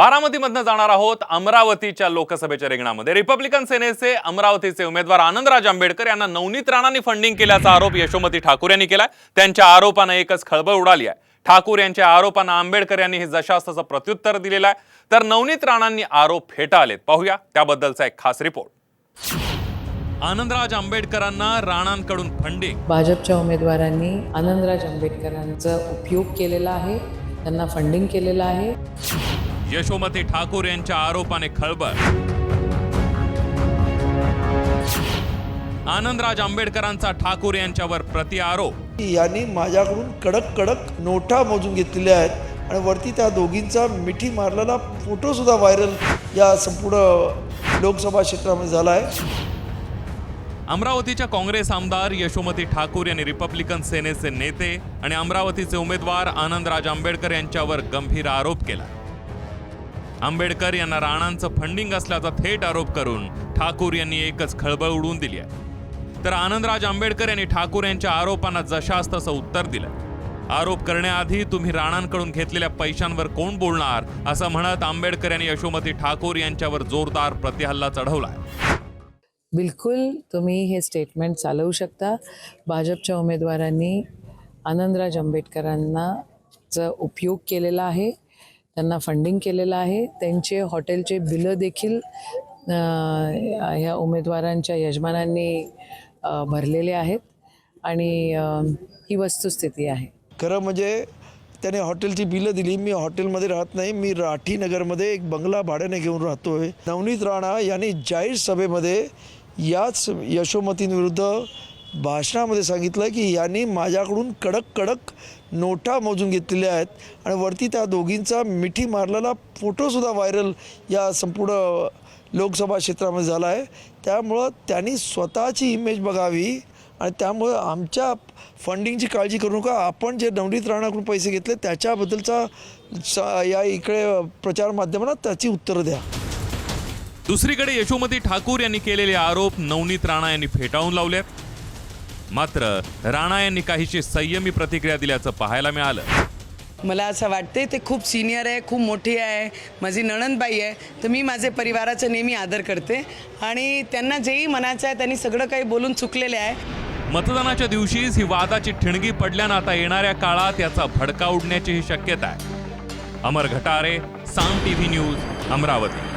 बारामतीमधनं जाणार आहोत अमरावतीच्या लोकसभेच्या रिंगणामध्ये. रिपब्लिकन सेनेचे अमरावतीचे उमेदवार आनंदराज आंबेडकर यांना नवनीत राणांनी फंडिंग केल्याचा आरोप यशोमती ठाकूर यांनी केलाय. त्यांच्या आरोपानं एकच खळबळ उडाली आहे. ठाकूर यांच्या आरोपांना आंबेडकर यांनी हे जशास तसं प्रत्युत्तर दिलेलं आहे. तर नवनीत राणांनी आरोप फेटाळलेत. पाहूया त्याबद्दलचा एक खास रिपोर्ट. आनंदराज आंबेडकरांना राणांकडून फंडिंग भाजपच्या उमेदवारांनी आनंदराज आंबेडकरांचा उपयोग केलेला आहे. त्यांना फंडिंग केलेलं आहे. यशोमती ठाकूर यांच्या आरोपाने खळबळ. आनंदराज आंबेडकरांचा ठाकूर यांच्यावर प्रतिआरोप यांनी माझ्याकडून कडक कडक नोटा मोजून घेतलेल्या आहेत आणि वरती त्या दोघींचा मिठी मारलेला फोटोसुद्धा व्हायरल या संपूर्ण लोकसभा क्षेत्रामध्ये झाला आहे. अमरावतीच्या काँग्रेस आमदार यशोमती ठाकूर यांनी रिपब्लिकन सेनेचे नेते आणि अमरावतीचे उमेदवार आनंदराज आंबेडकर यांच्यावर गंभीर आरोप केला. आंबेडकर यांना राणांचं फंडिंग असल्याचा थेट आरोप करून ठाकूर यांनी एकच खळबळ उडवून दिली आहे. तर आनंदराज आंबेडकर यांनी ठाकूर यांच्या आरोपांना जशास तसं उत्तर दिलं. आरोप करण्याआधी तुम्ही राणांकडून घेतलेल्या पैशांवर कोण बोलणार असं म्हणत आंबेडकर यांनी यशोमती ठाकूर यांच्यावर जोरदार प्रतिहल्ला चढवला बिलकुल तुम्ही हे स्टेटमेंट चालवू शकता. भाजपच्या उमेदवारांनी आनंदराज आंबेडकरांना चा उपयोग केलेला आहे. त्यांना फंडिंग केलेलं आहे. त्यांचे हॉटेलचे बिलं देखील ह्या उमेदवारांच्या यजमानांनी भरलेले आहेत. आणि ही वस्तुस्थिती आहे. खरं म्हणजे त्याने हॉटेलची बिलं दिली. मी हॉटेलमध्ये राहत नाही. मी राठी नगरमध्ये एक बंगला भाड्याने घेऊन राहतोय. नवनीत राणा यांनी जाहीर सभेमध्ये याच यशोमतींविरुद्ध भाषणामध्ये सांगितलं की यांनी माझ्याकडून कडक कडक नोटा मोजून घेतलेल्या आहेत आणि वरती त्या दोघींचा मिठी मारलेला फोटोसुद्धा व्हायरल या संपूर्ण लोकसभा क्षेत्रामध्ये झाला आहे. त्यामुळं त्यांनी स्वतःची इमेज बघावी आणि त्यामुळं आमच्या फंडिंगची काळजी करू नका. आपण जे नवनीत राणाकडून पैसे घेतले त्याच्याबद्दलचा या इकडे प्रचार माध्यमांना त्याची उत्तरं द्या. दुसरीकडे यशोमती ठाकूर यांनी केलेले आरोप नवनीत राणा यांनी फेटाळून लावले आहेत मात्र राणा यांनी काहीशी संयमी प्रतिक्रिया दिल्याचं पाहायला मिळालं. मला असं वाटते ते खूप सिनियर आहे खूप मोठी आहे माझी नणंदबाई आहे तर मी माझे परिवाराचा नेहमी आदर करते. आणि त्यांना जेही म्हणायचं आहे त्यांनी सगळं काही बोलून चुकलेले आहे. मतदानाच्या दिवशीच ही वादाची ठिणगी पडल्यानं आता येणाऱ्या काळात याचा भडका उडण्याचीही शक्यता आहे. Amar Ghatare Saam TV news Amravati.